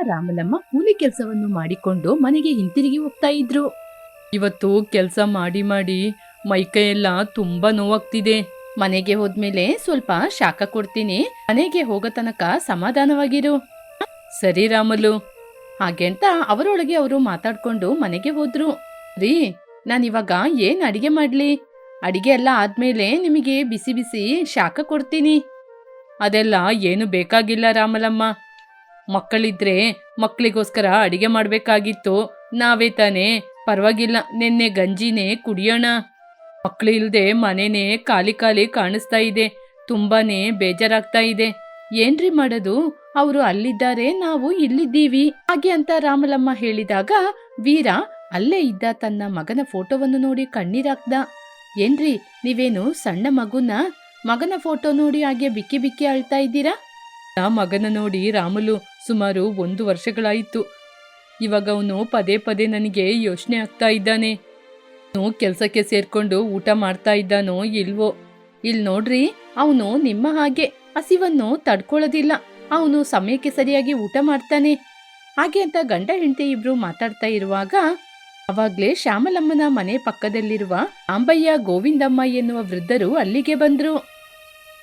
ರಾಮಲಮ್ಮ ಕೂಲಿ ಕೆಲಸವನ್ನು ಮಾಡಿಕೊಂಡು ಮನೆಗೆ ಹಿಂತಿರುಗಿ ಹೋಗ್ತಾ ಇದ್ರು. ಇವತ್ತು ಕೆಲಸ ಮಾಡಿ ಮಾಡಿ ಮೈಕೈಯೆಲ್ಲ ತುಂಬಾ ನೋವಾಗ್ತಿದೆ. ಮನೆಗೆ ಹೋದ್ಮೇಲೆ ಸ್ವಲ್ಪ ಶಾಖ ಕೊಡ್ತೀನಿ. ಮನೆಗೆ ಹೋಗೋ ತನಕ ಸಮಾಧಾನವಾಗಿರು. ಸರಿ ರಾಮಲು. ಹಾಗೆ ಅಂತ ಅವರೊಳಗೆ ಅವರು ಮಾತಾಡ್ಕೊಂಡು ಮನೆಗೆ ಹೋದ್ರು. ರೀ ನಾನಿವಾಗ ಏನ್ ಅಡಿಗೆ ಮಾಡ್ಲಿ? ಅಡಿಗೆ ಎಲ್ಲ ಆದ್ಮೇಲೆ ನಿಮಗೆ ಬಿಸಿ ಬಿಸಿ ಶಾಖ ಕೊಡ್ತೀನಿ. ಅದೆಲ್ಲ ಏನು ಬೇಕಾಗಿಲ್ಲ ರಾಮಲಮ್ಮ. ಮಕ್ಕಳಿದ್ರೆ ಮಕ್ಕಳಿಗೋಸ್ಕರ ಅಡಿಗೆ ಮಾಡಬೇಕಾಗಿತ್ತು. ನಾವೇ ತಾನೇ. ಪರವಾಗಿಲ್ಲ, ನಿನ್ನೆ ಗಂಜಿನೇ ಕುಡಿಯೋಣ. ಮಕ್ಕಳಿಲ್ದೆ ಮನೆನೇ ಖಾಲಿ ಖಾಲಿ ಕಾಣಿಸ್ತಾ ಇದೆ. ತುಂಬಾನೇ ಬೇಜಾರಾಗ್ತಾ ಇದೆ. ಏನ್ರಿ ಮಾಡೋದು? ಅವರು ಅಲ್ಲಿದ್ದಾರೆ, ನಾವು ಇಲ್ಲಿದ್ದೀವಿ. ಹಾಗೆ ಅಂತ ರಾಮಲಮ್ಮ ಹೇಳಿದಾಗ ವೀರ ಅಲ್ಲೇ ಇದ್ದ ತನ್ನ ಮಗನ ಫೋಟೋವನ್ನು ನೋಡಿ ಕಣ್ಣೀರಾಕ್ದ ಏನ್ರಿ, ನೀವೇನು ಸಣ್ಣ ಮಗುನ ಮಗನ ಫೋಟೋ ನೋಡಿ ಹಾಗೆ ಬಿಕ್ಕಿ ಬಿಕ್ಕಿ ಅಳ್ತಾ ಇದ್ದೀರಾ? ಆ ಮಗನ ನೋಡಿ ರಾಮುಲು ಸುಮಾರು ಒಂದು ವರ್ಷಗಳಾಯಿತು. ಇವಾಗ ಅವನು ಪದೇ ಪದೇ ನನಗೆ ಯೋಚನೆ ಆಗ್ತಾ ಇದ್ದಾನೆ. ಅವನು ಕೆಲಸಕ್ಕೆ ಸೇರಿಕೊಂಡು ಊಟ ಮಾಡ್ತಾ ಇದ್ದಾನೋ ಇಲ್ವೋ? ಇಲ್ಲಿ ನೋಡ್ರಿ, ಅವನು ನಿಮ್ಮ ಹಾಗೆ ಹಸಿವನ್ನು ತಡ್ಕೊಳ್ಳೋದಿಲ್ಲ. ಅವನು ಸಮಯಕ್ಕೆ ಸರಿಯಾಗಿ ಊಟ ಮಾಡ್ತಾನೆ. ಹಾಗೆ ಅಂತ ಗಂಡ ಹೆಂಡತಿ ಇಬ್ರು ಮಾತಾಡ್ತಾ ಇರುವಾಗ, ಅವಾಗ್ಲೇ ಶ್ಯಾಮಲಮ್ಮನ ಮನೆ ಪಕ್ಕದಲ್ಲಿರುವ ಅಂಬಯ್ಯ ಗೋವಿಂದಮ್ಮ ಎನ್ನುವ ವೃದ್ಧರು ಅಲ್ಲಿಗೆ ಬಂದ್ರು.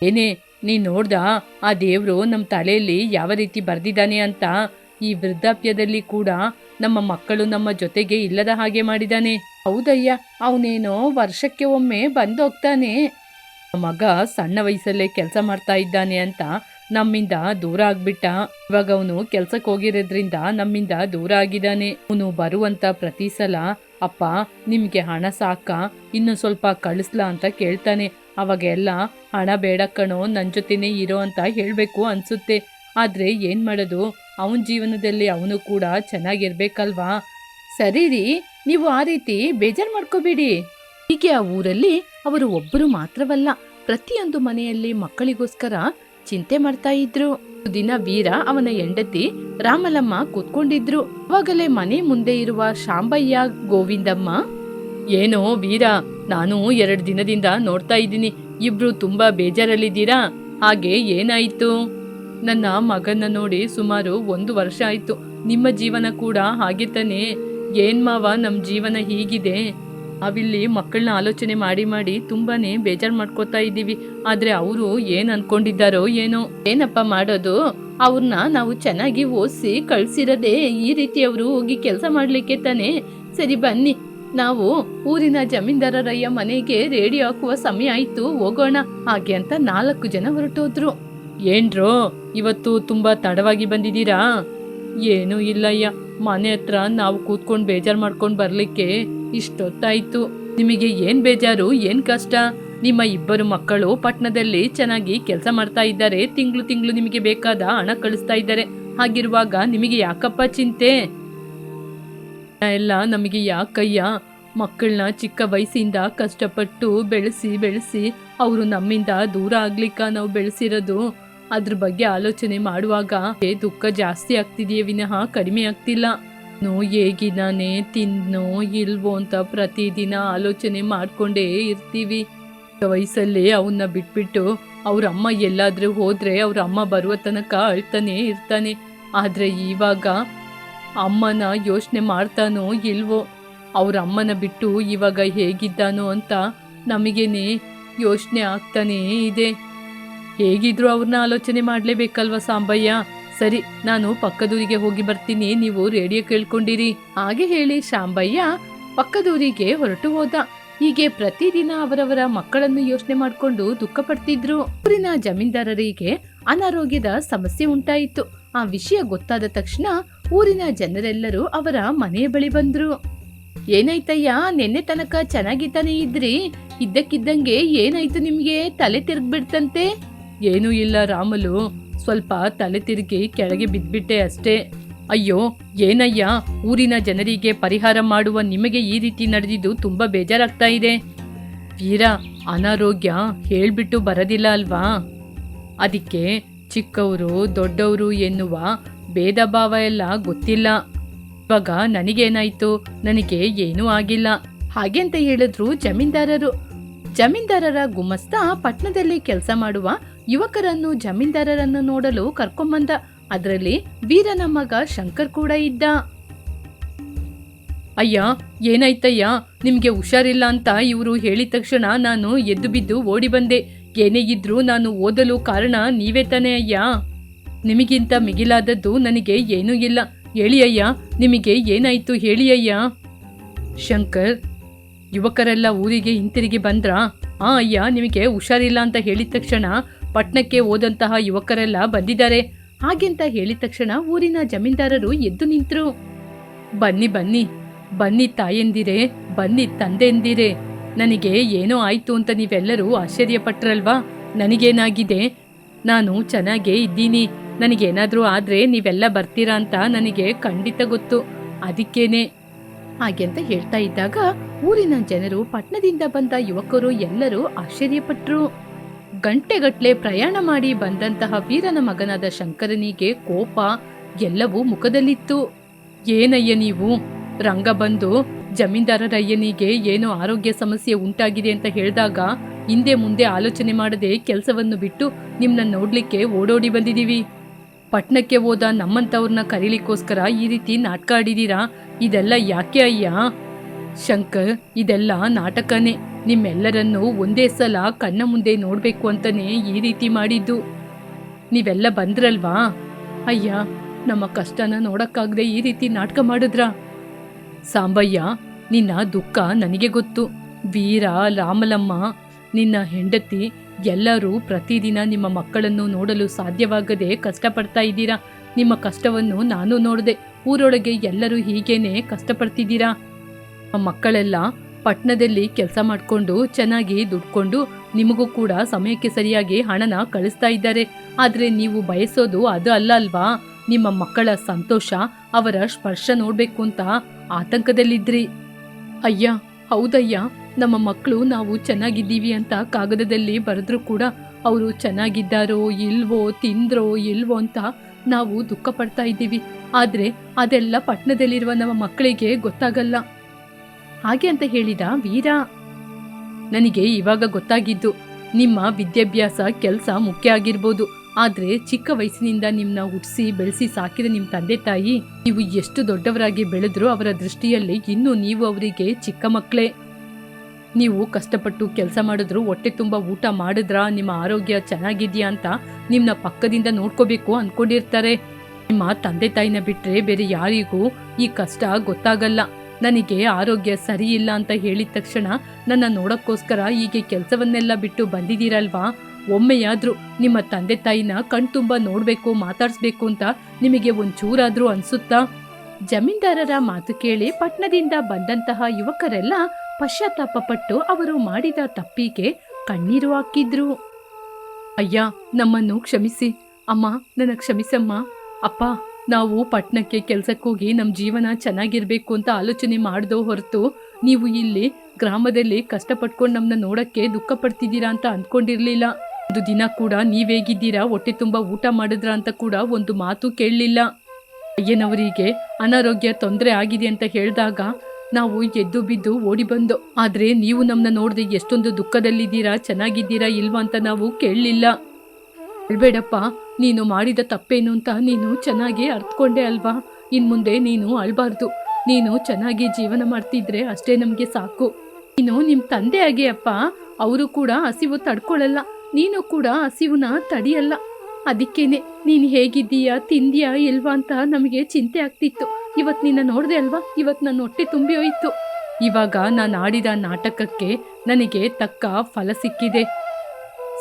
ಏನೇ ನೀ ನೋಡ್ದ, ಆ ದೇವ್ರು ನಮ್ಮ ತಲೆಯಲ್ಲಿ ಯಾವ ರೀತಿ ಬರ್ದಿದ್ದಾನೆ ಅಂತ ಈ ವೃದ್ಧಾಪ್ಯದಲ್ಲಿ ಕೂಡ ನಮ್ಮ ಮಕ್ಕಳು ನಮ್ಮ ಜೊತೆಗೆ ಇಲ್ಲದ ಹಾಗೆ ಮಾಡಿದಾನೆ ಹೌದಯ್ಯ, ಅವನೇನೋ ವರ್ಷಕ್ಕೆ ಒಮ್ಮೆ ಬಂದೋಗ್ತಾನೆ. ಮಗ ಸಣ್ಣ ವಯಸ್ಸಲ್ಲೇ ಕೆಲಸ ಮಾಡ್ತಾ ಇದ್ದಾನೆ ಅಂತ ನಮ್ಮಿಂದ ದೂರ ಆಗ್ಬಿಟ್ಟ. ಇವಾಗ ಅವನು ಕೆಲ್ಸಕ್ಕೆ ಹೋಗಿರೋದ್ರಿಂದ ನಮ್ಮಿಂದ ದೂರ ಆಗಿದ್ದಾನೆ. ಅವನು ಬರುವಂತ ಪ್ರತಿ ಸಲ, ಅಪ್ಪ, ನಿಮ್ಗೆ ಹಣ ಸಾಕ? ಇನ್ನು ಸ್ವಲ್ಪ ಕಳಿಸ್ಲಾ? ಅಂತ ಕೇಳ್ತಾನೆ. ಅವಾಗೆಲ್ಲ ಹಣ ಬೇಡ ಕಣೋ ನನ್ನ ಜೊತೆನೇ ಇರೋ ಅಂತ ಹೇಳಬೇಕು ಅನ್ಸುತ್ತೆ. ಆದ್ರೆ ಏನು ಮಾಡೋದು? ಅವನ ಜೀವನದಲ್ಲಿ ಅವನು ಕೂಡ ಚೆನ್ನಾಗಿರ್ಬೇಕಲ್ವಾ? ಸರಿ ರೀ, ನೀವು ಆ ರೀತಿ ಬೇಜಾರು ಮಾಡ್ಕೋಬೇಡಿ. ಹೀಗೆ ಆ ಊರಲ್ಲಿ ಅವರು ಒಬ್ಬರು ಮಾತ್ರವಲ್ಲ, ಪ್ರತಿಯೊಂದು ಮನೆಯಲ್ಲಿ ಮಕ್ಕಳಿಗೋಸ್ಕರ ಚಿಂತೆ ಮಾಡ್ತಾ ಇದ್ರು. ದಿನ ವೀರ ಅವನ ಹೆಂಡತಿ ರಾಮಲಮ್ಮ ಕೂತ್ಕೊಂಡಿದ್ರು. ಅವಾಗಲೇ ಮನೆ ಮುಂದೆ ಇರುವ ಶಾಂಬಯ್ಯ, ಗೋವಿಂದಮ್ಮ ಏನೋ ವೀರ, ನಾನು ಎರಡು ದಿನದಿಂದ ನೋಡ್ತಾ ಇದ್ದೀನಿ. ಇಬ್ರು ತುಂಬಾ ಬೇಜಾರಲ್ಲಿದ್ದೀರಾ? ಹಾಗೆ ಏನಾಯ್ತು? ನನ್ನ ಮಗನ ನೋಡಿ ಸುಮಾರು ಒಂದು ವರ್ಷ ಆಯ್ತು. ನಿಮ್ಮ ಜೀವನ ಕೂಡ ಹಾಗೆ ತಾನೇ. ಏನ್ ಮಾವ ನಮ್ಮ ಜೀವನ ಹೀಗಿದೆ? ಅವಿಲ್ಲಿ ಮಕ್ಕಳನ್ನ ಆಲೋಚನೆ ಮಾಡಿ ಮಾಡಿ ತುಂಬಾನೇ ಬೇಜಾರು ಮಾಡ್ಕೋತಾ ಇದ್ದೀವಿ. ಆದ್ರೆ ಅವರು ಏನ್ ಅನ್ಕೊಂಡಿದ್ದಾರೋ ಏನೋ. ಏನಪ್ಪ ಮಾಡೋದು? ಅವ್ರನ್ನ ನಾವು ಚೆನ್ನಾಗಿ ಓದಿಸಿ ಕಳ್ಸಿರದೆ ಈ ರೀತಿ ಅವರು ಹೋಗಿ ಕೆಲಸ ಮಾಡ್ಲಿಕ್ಕೆ ತಾನೇ? ಸರಿ ಬನ್ನಿ. ನಾವು ಊರಿನ ಜಮೀನ್ದಾರರಯ್ಯ ಮನೆಗೆ ರೇಡಿಯೋ ಹಾಕುವ ಸಮಯ ಆಯ್ತು, ಹೋಗೋಣ. ಹಾಗೆ ಅಂತ ನಾಲ್ಕು ಜನ ಹೊರಟೋದ್ರು. ಏನ್ರೋ, ಇವತ್ತು ತುಂಬಾ ತಡವಾಗಿ ಬಂದಿದ್ದೀರಾ? ಏನೂ ಇಲ್ಲಯ್ಯ, ಮನೆ ಹತ್ರ ನಾವು ಕೂತ್ಕೊಂಡು ಬೇಜಾರು ಮಾಡ್ಕೊಂಡು ಬರ್ಲಿಕ್ಕೆ ಇಷ್ಟೊತ್ತಾಯ್ತು. ನಿಮಗೆ ಏನ್ ಬೇಜಾರು, ಏನ್ ಕಷ್ಟ? ನಿಮ್ಮ ಇಬ್ಬರು ಮಕ್ಕಳು ಪಟ್ಟಣದಲ್ಲಿ ಚೆನ್ನಾಗಿ ಕೆಲಸ ಮಾಡ್ತಾ ಇದ್ದಾರೆ. ತಿಂಗಳು ತಿಂಗಳು ನಿಮಗೆ ಬೇಕಾದ ಹಣ ಕಳಿಸ್ತಾ ಇದ್ದಾರೆ. ಹಾಗಿರುವಾಗ ನಿಮಗೆ ಯಾಕಪ್ಪ ಚಿಂತೆ? ಎಲ್ಲ ನಮಗೆ ಯಾಕಯ್ಯ? ಮಕ್ಕಳನ್ನ ಚಿಕ್ಕ ವಯಸ್ಸಿಂದ ಕಷ್ಟಪಟ್ಟು ಬೆಳೆಸಿ ಬೆಳೆಸಿ ಅವರು ನಮ್ಮಿಂದ ದೂರ ಆಗ್ಲಿಕ್ಕ ನಾವು ಬೆಳೆಸಿರೋದು. ಅದ್ರ ಬಗ್ಗೆ ಆಲೋಚನೆ ಮಾಡುವಾಗ ಏ, ದುಃಖ ಜಾಸ್ತಿ ಆಗ್ತಿದೆಯೇ ವಿನಃ ಕಡಿಮೆ ಆಗ್ತಿಲ್ಲ. ನೋ, ಹೇಗಿದ್ದಾನೆ ತಿನ್ನೋ ಇಲ್ವೋ ಅಂತ ಪ್ರತಿದಿನ ಆಲೋಚನೆ ಮಾಡ್ಕೊಂಡೇ ಇರ್ತೀವಿ. ವಯಸ್ಸಲ್ಲೇ ವಯಸ್ಸಲ್ಲಿ ಅವನ್ನ ಬಿಟ್ಬಿಟ್ಟು ಅವ್ರ ಅಮ್ಮ ಎಲ್ಲಾದ್ರೂ ಹೋದ್ರೆ ಅವ್ರ ಅಮ್ಮ ಬರುವ ತನಕ ಅಳ್ತಾನೆ ಇರ್ತಾನೆ. ಆದ್ರೆ ಇವಾಗ ಅಮ್ಮನ ಯೋಚನೆ ಮಾಡ್ತಾನೋ ಇಲ್ವೋ? ಅವ್ರ ಅಮ್ಮನ ಬಿಟ್ಟು ಇವಾಗ ಹೇಗಿದ್ದಾನೋ ಅಂತ ನಮಗೇನೆ ಯೋಚನೆ ಆಗ್ತಾನೇ ಇದೆ. ಹೇಗಿದ್ರು ಅವ್ರನ್ನ ಆಲೋಚನೆ ಮಾಡಲೇಬೇಕಲ್ವಾ ಸಾಂಬಯ್ಯ? ಸರಿ, ನಾನು ಪಕ್ಕದೂರಿಗೆ ಹೋಗಿ ಬರ್ತೀನಿ. ನೀವು ರೇಡಿಯೋ ಕೇಳ್ಕೊಂಡಿರಿ. ಹಾಗೆ ಹೇಳಿ ಶಾಂಬಯ್ಯ ಪಕ್ಕದೂರಿಗೆ ಹೊರಟು ಹೋದ. ಹೀಗೆ ಪ್ರತಿದಿನ ಅವರವರ ಮಕ್ಕಳನ್ನು ಯೋಚನೆ ಮಾಡಿಕೊಂಡು ದುಃಖ ಪಡ್ತಿದ್ರು. ಊರಿನ ಜಮೀನ್ದಾರರಿಗೆ ಅನಾರೋಗ್ಯದ ಸಮಸ್ಯೆ ಉಂಟಾಯಿತು. ಆ ವಿಷಯ ಗೊತ್ತಾದ ತಕ್ಷಣ ಊರಿನ ಜನರೆಲ್ಲರೂ ಅವರ ಮನೆ ಬಳಿ ಬಂದ್ರು. ಏನಾಯ್ತಯ್ಯ ನಿನ್ನೆ ತನಕ ಚೆನ್ನಾಗಿದ್ದಾನೆ ಇದ್ರಿ? ಇದ್ದಕ್ಕಿದ್ದಂಗೆ ಏನಾಯ್ತು ನಿಮ್ಗೆ? ತಲೆ ತಿರ್ಗ್ಬಿಡ್ತಂತೆ? ಏನೂ ಇಲ್ಲ ರಾಮಲು. ಸ್ವಲ್ಪ ತಲೆ ತಿರುಗಿ ಕೆಳಗೆ ಬಿದ್ಬಿಟ್ಟೆ ಅಷ್ಟೇ. ಅಯ್ಯೋ, ಏನಯ್ಯ? ಊರಿನ ಜನರಿಗೆ ಪರಿಹಾರ ಮಾಡುವ ನಿಮಗೆ ಈ ರೀತಿ ನಡೆದಿದ್ದು ತುಂಬಾ ಬೇಜಾರಾಗ್ತಾ ಇದೆ. ವೀರ, ಅನಾರೋಗ್ಯ ಹೇಳ್ಬಿಟ್ಟು ಬರೋದಿಲ್ಲ ಅಲ್ವಾ? ಅದಕ್ಕೆ ಚಿಕ್ಕವರು ದೊಡ್ಡವರು ಎನ್ನುವ ಭೇದ ಭಾವ ಎಲ್ಲ ಗೊತ್ತಿಲ್ಲ. ಇವಾಗ ನನಗೇನಾಯ್ತು? ನನಗೆ ಏನೂ ಆಗಿಲ್ಲ. ಹಾಗೆಂತ ಹೇಳಿದ್ರು ಜಮೀನ್ದಾರರು. ಜಮೀನ್ದಾರರ ಗುಮಸ್ತ ಪಟ್ಟಣದಲ್ಲಿ ಕೆಲಸ ಮಾಡುವ ಯುವಕರನ್ನು ಜಮೀನ್ದಾರರನ್ನು ನೋಡಲು ಕರ್ಕೊಂಬಂದ. ಅದರಲ್ಲಿ ವೀರನ ಮಗ ಶಂಕರ್ ಕೂಡ ಇದ್ದ. ಅಯ್ಯ, ಏನಾಯ್ತಯ್ಯ? ನಿಮಗೆ ಹುಷಾರಿಲ್ಲ ಅಂತ ಇವರು ಹೇಳಿದ ತಕ್ಷಣ ನಾನು ಎದ್ದು ಬಿದ್ದು ಓಡಿ ಬಂದೆ. ಏನೇ ಇದ್ರೂ ನಾನು ಓದಲು ಕಾರಣ ನೀವೇ ತಾನೇ ಅಯ್ಯ? ನಿಮಗಿಂತ ಮಿಗಿಲಾದದ್ದು ನನಗೆ ಏನೂ ಇಲ್ಲ. ಹೇಳಿ ಅಯ್ಯ, ನಿಮಗೆ ಏನಾಯ್ತು ಹೇಳಿ ಅಯ್ಯ? ಶಂಕರ್, ಯುವಕರೆಲ್ಲ ಊರಿಗೆ ಹಿಂತಿರುಗಿ ಬಂದ್ರಾ? ಆ ಅಯ್ಯ, ನಿಮಗೆ ಹುಷಾರಿಲ್ಲ ಅಂತ ಹೇಳಿದ ತಕ್ಷಣ ಪಟ್ಟಣಕ್ಕೆ ಹೋದಂತಹ ಯುವಕರೆಲ್ಲ ಬಂದಿದ್ದಾರೆ. ಹಾಗೆಂತ ಹೇಳಿದ ತಕ್ಷಣ ಊರಿನ ಜಮೀನ್ದಾರರು ಎದ್ದು ನಿಂತರು. ಬನ್ನಿ ಬನ್ನಿ ಬನ್ನಿ ತಾಯಂದಿರೇ, ಬನ್ನಿ ತಂದೆಂದಿರೇ. ನನಗೆ ಏನೋ ಆಯಿತು ಅಂತ ನೀವೆಲ್ಲರೂ ಆಶ್ಚರ್ಯಪಟ್ರಲ್ವಾ? ನನಗೇನಾಗಿದೆ? ನಾನು ಚೆನ್ನಾಗೇ ಇದ್ದೀನಿ. ನನಗೇನಾದರೂ ಆದರೆ ನೀವೆಲ್ಲ ಬರ್ತೀರಾ ಅಂತ ನನಗೆ ಖಂಡಿತ ಗೊತ್ತು. ಅದಕ್ಕೇನೆ. ಹಾಗೆ ಅಂತ ಹೇಳ್ತಾ ಇದ್ದಾಗ ಊರಿನ ಜನರು ಪಟ್ಟಣದಿಂದ ಬಂದ ಯುವಕರು ಎಲ್ಲರೂ ಆಶ್ಚರ್ಯಪಟ್ರು. ಗಂಟೆಗಟ್ಟಲೆ ಪ್ರಯಾಣ ಮಾಡಿ ಬಂದಂತಹ ವೀರನ ಮಗನಾದ ಶಂಕರನಿಗೆ ಕೋಪ ಎಲ್ಲವೂ ಮುಖದಲ್ಲಿತ್ತು. ಏನಯ್ಯ ನೀವು? ರಂಗ ಬಂದು ಜಮೀನ್ದಾರರಯ್ಯನಿಗೆ ಏನೋ ಆರೋಗ್ಯ ಸಮಸ್ಯೆ ಉಂಟಾಗಿದೆ ಅಂತ ಹೇಳಿದಾಗ ಹಿಂದೆ ಮುಂದೆ ಆಲೋಚನೆ ಮಾಡದೆ ಕೆಲಸವನ್ನು ಬಿಟ್ಟು ನಿಮ್ಮನ್ನ ನೋಡ್ಲಿಕ್ಕೆ ಓಡೋಡಿ ಬಂದಿದ್ದೀವಿ. ಪಟ್ಟಣಕ್ಕೆ ಹೋದ ನಮ್ಮಂಥವ್ರನ್ನ ಕರೀಲಿಕ್ಕೋಸ್ಕರ ಈ ರೀತಿ ನಾಟಕ ಆಡಿದೀರಾ ಇದೆಲ್ಲ ಯಾಕೆ ಅಯ್ಯ? ಶಂಕರ್, ಇದೆಲ್ಲ ನಾಟಕನೇ. ನಿಮ್ಮೆಲ್ಲರನ್ನೂ ಒಂದೇ ಸಲ ಕಣ್ಣ ಮುಂದೆ ನೋಡಬೇಕು ಅಂತಾನೆ ಈ ರೀತಿ ಮಾಡಿದ್ದು. ನೀವೆಲ್ಲ ಬಂದ್ರಲ್ವಾ? ಅಯ್ಯ, ನಮ್ಮ ಕಷ್ಟನ ನೋಡೋಕ್ಕಾಗದೆ ಈ ರೀತಿ ನಾಟಕ ಮಾಡಿದ್ರ? ಸಾಂಬಯ್ಯ, ನಿನ್ನ ದುಃಖ ನನಗೆ ಗೊತ್ತು. ವೀರ, ರಾಮಲಮ್ಮ, ನಿನ್ನ ಹೆಂಡತಿ, ಎಲ್ಲರೂ ಪ್ರತಿದಿನ ನಿಮ್ಮ ಮಕ್ಕಳನ್ನು ನೋಡಲು ಸಾಧ್ಯವಾಗದೆ ಕಷ್ಟಪಡ್ತಾ ಇದ್ದೀರಾ? ನಿಮ್ಮ ಕಷ್ಟವನ್ನು ನಾನು ನೋಡಿದೆ. ಊರೊಳಗೆ ಎಲ್ಲರೂ ಹೀಗೇನೆ ಕಷ್ಟಪಡ್ತಿದ್ದೀರಾ? ಮಕ್ಕಳೆಲ್ಲ ಪಟ್ಟಣದಲ್ಲಿ ಕೆಲಸ ಮಾಡಿಕೊಂಡು ಚೆನ್ನಾಗಿ ದುಡ್ಕೊಂಡು ನಿಮಗೂ ಕೂಡ ಸಮಯಕ್ಕೆ ಸರಿಯಾಗಿ ಹಣನ ಕಳಿಸ್ತಾ ಇದ್ದಾರೆ. ಆದರೆ ನೀವು ಬಯಸೋದು ಅದು ಅಲ್ಲ ಅಲ್ವಾ? ನಿಮ್ಮ ಮಕ್ಕಳ ಸಂತೋಷ ಅವರ ಸ್ಪರ್ಶ ನೋಡ್ಬೇಕು ಅಂತ ಆತಂಕದಲ್ಲಿದ್ರಿ. ಅಯ್ಯ, ಹೌದಯ್ಯ, ನಮ್ಮ ಮಕ್ಕಳು ನಾವು ಚೆನ್ನಾಗಿದ್ದೀವಿ ಅಂತ ಕಾಗದದಲ್ಲಿ ಬರೆದ್ರೂ ಕೂಡ ಅವರು ಚೆನ್ನಾಗಿದ್ದಾರೋ, ಇಲ್ವೋ, ತಿಂದ್ರೋ, ಇಲ್ವೋ ಅಂತ ನಾವು ದುಃಖ ಪಡ್ತಾ ಇದ್ದೀವಿ. ಆದರೆ ಅದೆಲ್ಲ ಪಟ್ಟಣದಲ್ಲಿರುವ ನಮ್ಮ ಮಕ್ಕಳಿಗೆ ಗೊತ್ತಾಗಲ್ಲ. ಹಾಗೆ ಅಂತ ಹೇಳಿದ ವೀರ. ನನಗೆ ಇವಾಗ ಗೊತ್ತಾಗಿದ್ದು, ನಿಮ್ಮ ವಿದ್ಯಾಭ್ಯಾಸ ಕೆಲಸ ಮುಖ್ಯ ಆಗಿರ್ಬೋದು. ಆದ್ರೆ ಚಿಕ್ಕ ವಯಸ್ಸಿನಿಂದ ನಿಮ್ಮನ್ನ ಹುಟ್ಟಿಸಿ ಬೆಳೆಸಿ ಸಾಕಿದ ನಿಮ್ಮ ತಂದೆ ತಾಯಿ ನೀವು ಎಷ್ಟು ದೊಡ್ಡವರಾಗಿ ಬೆಳೆದ್ರು ಅವರ ದೃಷ್ಟಿಯಲ್ಲಿ ಇನ್ನೂ ನೀವು ಅವರಿಗೆ ಚಿಕ್ಕ ಮಕ್ಕಳೇ. ನೀವು ಕಷ್ಟಪಟ್ಟು ಕೆಲಸ ಮಾಡಿದ್ರು, ಹೊಟ್ಟೆ ತುಂಬ ಊಟ ಮಾಡಿದ್ರಾ, ನಿಮ್ಮ ಆರೋಗ್ಯ ಚೆನ್ನಾಗಿದ್ಯಾ ಅಂತ ನಿಮ್ಮನ್ನ ಪಕ್ಕದಿಂದ ನೋಡ್ಕೋಬೇಕು ಅನ್ಕೊಂಡಿರ್ತಾರೆ. ನಿಮ್ಮ ತಂದೆ ತಾಯಿನ ಬಿಟ್ರೆ ಬೇರೆ ಯಾರಿಗೂ ಈ ಕಷ್ಟ ಗೊತ್ತಾಗಲ್ಲ. ನನಗೆ ಆರೋಗ್ಯ ಸರಿ ಇಲ್ಲ ಅಂತ ಹೇಳಿದ ತಕ್ಷಣ ನನ್ನ ನೋಡೋಕ್ಕೋಸ್ಕರ ಹೀಗೆ ಕೆಲಸವನ್ನೆಲ್ಲ ಬಿಟ್ಟು ಬಂದಿದ್ದೀರಲ್ವಾ? ಒಮ್ಮೆಯಾದ್ರೂ ನಿಮ್ಮ ತಂದೆ ತಾಯಿನ ಕಣ್ತುಂಬ ನೋಡ್ಬೇಕು, ಮಾತಾಡಿಸ್ಬೇಕು ಅಂತ ನಿಮಗೆ ಒಂಚೂರಾದ್ರೂ ಅನ್ಸುತ್ತಾ? ಜಮೀನ್ದಾರರ ಮಾತು ಕೇಳಿ ಪಟ್ನದಿಂದ ಬಂದಂತಹ ಯುವಕರೆಲ್ಲ ಪಶ್ಚಾತ್ತಾಪ ಪಟ್ಟು ಅವರು ಮಾಡಿದ ತಪ್ಪಿಗೆ ಕಣ್ಣೀರು ಹಾಕಿದ್ರು. ಅಯ್ಯ, ನಮ್ಮನ್ನು ಕ್ಷಮಿಸಿ. ಅಮ್ಮ, ನನ್ನ ಕ್ಷಮಿಸಮ್ಮ. ಅಪ್ಪ, ನಾವು ಪಟ್ನಕ್ಕೆ ಕೆಲ್ಸಕ್ಕೋಗಿ ನಮ್ಮ ಜೀವನ ಚೆನ್ನಾಗಿರ್ಬೇಕು ಅಂತ ಆಲೋಚನೆ ಮಾಡ್ದೋ ಹೊರತು ನೀವು ಇಲ್ಲಿ ಗ್ರಾಮದಲ್ಲಿ ಕಷ್ಟಪಟ್ಕೊಂಡು ನಮ್ಮನ್ನ ನೋಡಕ್ಕೆ ದುಃಖ ಪಡ್ತಿದ್ದೀರಾ ಅಂತ ಅಂದ್ಕೊಂಡಿರ್ಲಿಲ್ಲ ಒಂದು ದಿನ ಕೂಡ ನೀವೇಗಿದ್ದೀರಾ? ಹೊಟ್ಟೆ ತುಂಬ ಊಟ ಮಾಡಿದ್ರ ಅಂತ ಕೂಡ ಒಂದು ಮಾತು ಕೇಳಲಿಲ್ಲ. ಅಯ್ಯನವರಿಗೆ ಅನಾರೋಗ್ಯ ತೊಂದರೆ ಆಗಿದೆ ಅಂತ ಹೇಳಿದಾಗ ನಾವು ಎದ್ದು ಬಿದ್ದು ಓಡಿ ಬಂದು, ಆದ್ರೆ ನೀವು ನಮ್ಮನ್ನ ನೋಡದೆ ಎಷ್ಟೊಂದು ದುಃಖದಲ್ಲಿದ್ದೀರಾ, ಚೆನ್ನಾಗಿದ್ದೀರಾ ಇಲ್ವಾ ಅಂತ ನಾವು ಕೇಳಲಿಲ್ಲ. ಹೇಳ್ಬೇಡಪ್ಪ, ನೀನು ಮಾಡಿದ ತಪ್ಪೇನು ಅಂತ ನೀನು ಚೆನ್ನಾಗಿ ಅರ್ಥಕೊಂಡೆ ಅಲ್ವಾ? ಇನ್ನು ಮುಂದೆ ನೀನು ಅಳ್ಬಾರ್ದು. ನೀನು ಚೆನ್ನಾಗಿ ಜೀವನ ಮಾಡ್ತಿದ್ರೆ ಅಷ್ಟೇ ನಮಗೆ ಸಾಕು. ನೀನು ನಿಮ್ಮ ತಂದೆ ಅಪ್ಪ. ಅವರು ಕೂಡ ಹಸಿವು ತಡ್ಕೊಳ್ಳಲ್ಲ ನೀನು ಕೂಡ ಹಸಿವನ್ನ ತಡಿಯಲ್ಲ. ಅದಕ್ಕೇನೆ ನೀನು ಹೇಗಿದ್ದೀಯಾ, ತಿಂದಿಯಾ, ಇಲ್ವಾ ಅಂತ ನಮಗೆ ಚಿಂತೆ ಆಗ್ತಿತ್ತು. ಇವತ್ತು ನಿನ್ನ ನೋಡಿದೆ ಅಲ್ವಾ? ಇವತ್ತು ನನ್ನ ಹೊಟ್ಟೆ ತುಂಬಿ ಹೋಯ್ತು. ಇವಾಗ ನಾನು ಆಡಿದ ನಾಟಕಕ್ಕೆ ನನಗೆ ತಕ್ಕ ಫಲ ಸಿಕ್ಕಿದೆ.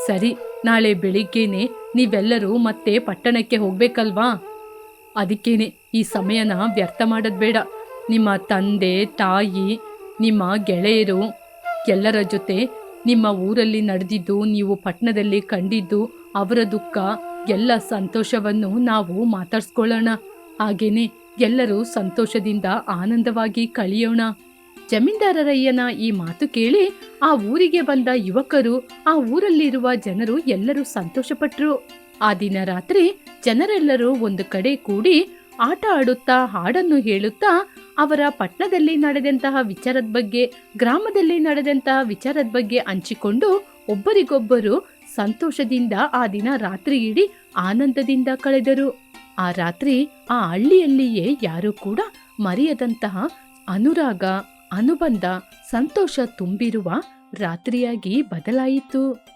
ಸರಿ, ನಾಳೆ ಬೆಳಿಗ್ಗೆನೆ ನೀವೆಲ್ಲರೂ ಮತ್ತೆ ಪಟ್ಟಣಕ್ಕೆ ಹೋಗ್ಬೇಕಲ್ವಾ? ಅದಕ್ಕೇನೆ ಈ ಸಮಯನ ವ್ಯರ್ಥ ಮಾಡೋದು ಬೇಡ. ನಿಮ್ಮ ತಂದೆ, ತಾಯಿ, ನಿಮ್ಮ ಗೆಳೆಯರು ಎಲ್ಲರ ಜೊತೆ ನಿಮ್ಮ ಊರಲ್ಲಿ ನಡೆದಿದ್ದು ನೀವು ಪಟ್ಟಣದಲ್ಲಿ ಕಂಡಿದ್ದು ಅವರ ದುಃಖ, ಎಲ್ಲ ಸಂತೋಷವನ್ನು ನಾವು ಮಾತಾಡ್ಸ್ಕೊಳ್ಳೋಣ. ಹಾಗೇನೆ ಎಲ್ಲರೂ ಸಂತೋಷದಿಂದ ಆನಂದವಾಗಿ ಕಳೆಯೋಣ. ಜಮೀನ್ದಾರರಯ್ಯನ ಈ ಮಾತು ಕೇಳಿ ಆ ಊರಿಗೆ ಬಂದ ಯುವಕರು, ಆ ಊರಲ್ಲಿರುವ ಜನರು ಎಲ್ಲರೂ ಸಂತೋಷಪಟ್ಟರು ಆ ದಿನ ರಾತ್ರಿ ಜನರೆಲ್ಲರೂ ಒಂದು ಕಡೆ ಕೂಡಿ ಆಟ ಆಡುತ್ತಾ ಹಾಡನ್ನು ಹೇಳುತ್ತಾ ಅವರ ಪಟ್ಟಣದಲ್ಲಿ ನಡೆದಂತಹ ವಿಚಾರದ ಬಗ್ಗೆ, ಗ್ರಾಮದಲ್ಲಿ ನಡೆದಂತಹ ವಿಚಾರದ ಬಗ್ಗೆ ಹಂಚಿಕೊಂಡು ಒಬ್ಬರಿಗೊಬ್ಬರು ಸಂತೋಷದಿಂದ ಆ ದಿನ ರಾತ್ರಿ ಇಡೀ ಆನಂದದಿಂದ ಕಳೆದರು. ಆ ರಾತ್ರಿ ಆ ಹಳ್ಳಿಯಲ್ಲಿಯೇ ಯಾರೂ ಕೂಡ ಮರೆಯದಂತಹ ಅನುರಾಗ, ಅನುಬಂಧ, ಸಂತೋಷ ತುಂಬಿರುವ ರಾತ್ರಿಯಾಗಿ ಬದಲಾಯಿತು.